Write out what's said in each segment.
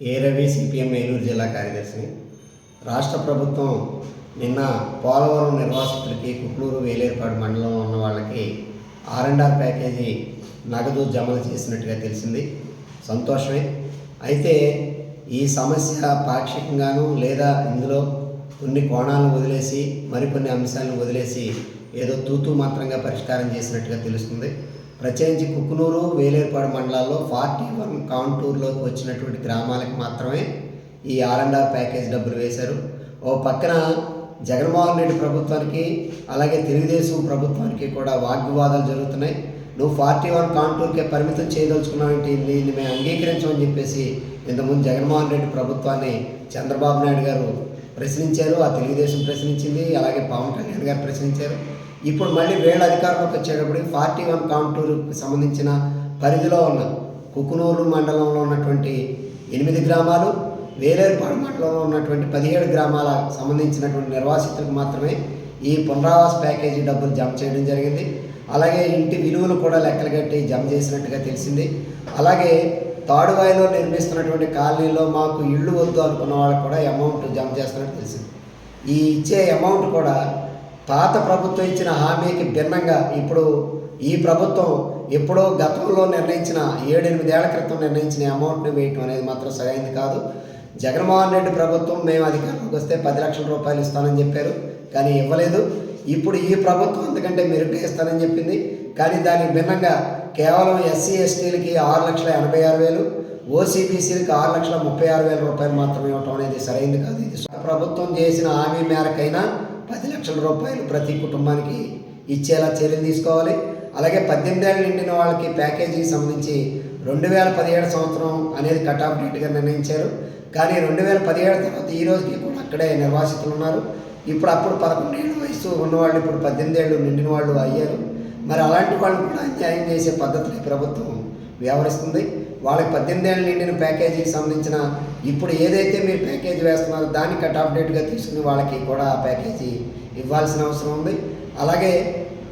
ఏ Ravi CPM Eluru జిల్లా కార్యదర్శిని. రాష్ట్ర ప్రభుత్వం నిన్న పోలవరం నిర్వాసితులకి కుట్లూరు వేలేరుపాడు మండలంలో ఉన్న వాళ్ళకి ఆర్ ప్యాకేజీ నగదు జమలు చేసినట్టుగా తెలిసింది. సంతోషమే. అయితే ఈ సమస్య పాక్షికంగాను లేదా ఇందులో కొన్ని కోణాలను వదిలేసి మరికొన్ని అంశాలను వదిలేసి ఏదో తూతూ మాత్రంగా పరిష్కారం చేసినట్టుగా తెలుస్తుంది. ప్రత్యేకించి కుక్కునూరు వేలేరుపాడు మండలాల్లో ఫార్టీ వన్ కాంటూర్లోకి వచ్చినటువంటి గ్రామాలకు మాత్రమే ఈ ఆర్ అండ్ ఆర్ ప్యాకేజ్ డబ్బులు వేశారు. ఓ పక్కన జగన్మోహన్ రెడ్డి ప్రభుత్వానికి అలాగే తెలుగుదేశం ప్రభుత్వానికి కూడా వాగ్వివాదాలు జరుగుతున్నాయి. నువ్వు ఫార్టీ వన్ కాంటూర్కే పరిమితం చేయదలుచుకున్నావంటే దీన్ని మేము అంగీకరించమని చెప్పేసి ఇంతకుముందు జగన్మోహన్ రెడ్డి ప్రభుత్వాన్ని చంద్రబాబు నాయుడు గారు ప్రశ్నించారు. ఆ తెలుగుదేశం ప్రశ్నించింది అలాగే పవన్ కళ్యాణ్ గారు ప్రశ్నించారు. ఇప్పుడు మళ్ళీ వేళ అధికారంలోకి వచ్చేటప్పటికి ఫార్టీ వన్ కాంటూరుకి సంబంధించిన పరిధిలో ఉన్న కుకునూరు మండలంలో ఉన్నటువంటి ఎనిమిది గ్రామాలు వేలేరుపాడు మండలంలో ఉన్నటువంటి పదిహేడు గ్రామాల సంబంధించినటువంటి నిర్వాసితులకు మాత్రమే ఈ పునరావాస ప్యాకేజీ డబ్బులు జమ చేయడం జరిగింది. అలాగే ఇంటి విలువలు కూడా లెక్కలు కట్టి జమ చేసినట్టుగా తెలిసింది. అలాగే తాడువాయిలో నిర్మిస్తున్నటువంటి కాలనీలో మాకు ఇళ్ళు వద్దు అనుకున్న వాళ్ళకి కూడా అమౌంట్ జమ చేస్తున్నట్టు తెలిసింది. ఈ ఇచ్చే అమౌంట్ కూడా పాత ప్రభుత్వం ఇచ్చిన హామీకి భిన్నంగా ఇప్పుడు ఈ ప్రభుత్వం ఎప్పుడో గతంలో నిర్ణయించిన ఏడెనిమిదేళ్ళ క్రితం నిర్ణయించిన అమౌంట్ని వేయటం అనేది మాత్రం సరైనది కాదు. జగన్మోహన్ రెడ్డి ప్రభుత్వం మేము అధికారంలోకి వస్తే పది లక్షల రూపాయలు ఇస్తానని చెప్పారు కానీ ఇవ్వలేదు. ఇప్పుడు ఈ ప్రభుత్వం ఎందుకంటే మెరుగ్గా ఇస్తానని చెప్పింది. కానీ దానికి భిన్నంగా కేవలం ఎస్సీ ఎస్టీలకి ఆరు లక్షల ఎనభై ఆరు వేలు ఓసీబీసీలకి ఆరు లక్షల ముప్పై ఆరు వేల రూపాయలు మాత్రమే ఇవ్వటం అనేది సరైనది కాదు. ఇది ప్రభుత్వం చేసిన హామీ మేరకైనా పది లక్షల రూపాయలు ప్రతి కుటుంబానికి ఇచ్చేలా చర్యలు తీసుకోవాలి. అలాగే పద్దెనిమిది ఏళ్ళు నిండిన వాళ్ళకి ప్యాకేజీకి సంబంధించి రెండు వేల పదిహేడు సంవత్సరం అనేది కట్ ఆఫ్ డేట్గా నిర్ణయించారు. కానీ రెండు వేల పదిహేడు తర్వాత ఈ రోజుకి కూడా అక్కడే నిర్వాసితులు ఉన్నారు. ఇప్పుడు అప్పుడు పదకొండేళ్ళు వయసు ఉన్నవాళ్ళు ఇప్పుడు పద్దెనిమిది ఏళ్ళు నిండిన వాళ్ళు అయ్యారు. మరి అలాంటి వాళ్ళు కూడా అన్యాయం చేసే పద్ధతిని ప్రభుత్వం వ్యవహరిస్తుంది. వాళ్ళకి పద్దెనిమిది ఏళ్ళు నిండిన ప్యాకేజీకి సంబంధించిన ఇప్పుడు ఏదైతే మీరు ప్యాకేజీ వేస్తున్నారో దాన్ని కట్ ఆఫ్ డేట్గా తీసుకుని వాళ్ళకి కూడా ఆ ప్యాకేజీ ఇవ్వాల్సిన అవసరం ఉంది. అలాగే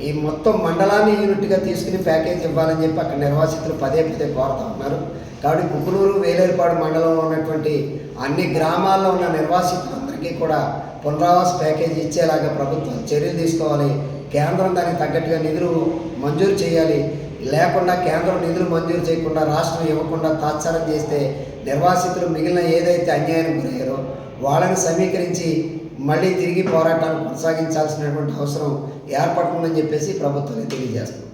ఈ మొత్తం మండలాన్ని యూనిట్గా తీసుకుని ప్యాకేజ్ ఇవ్వాలని చెప్పి అక్కడ నిర్వాసితులు పదే పదే కోరుతా ఉన్నారు. కాబట్టి కుకునూరు వేలేరుపాడు మండలంలో ఉన్నటువంటి అన్ని గ్రామాల్లో ఉన్న నిర్వాసితులందరికీ కూడా పునరావాస ప్యాకేజీ ఇచ్చేలాగా ప్రభుత్వం చర్యలు తీసుకోవాలి. కేంద్రం దానికి తగ్గట్టుగా నిధులు మంజూరు చేయాలి. లేకుండా కేంద్రం నిధులు మంజూరు చేయకుండా రాష్ట్రం ఇవ్వకుండా తాత్సారం చేస్తే నిర్వాసితులు మిగిలిన ఏదైతే అన్యాయం గురయ్యారో వాళ్ళని సమీకరించి మళ్ళీ తిరిగి పోరాటాన్ని కొనసాగించాల్సినటువంటి అవసరం ఏర్పడుతుందని చెప్పేసి ప్రభుత్వాన్ని తెలియజేస్తుంది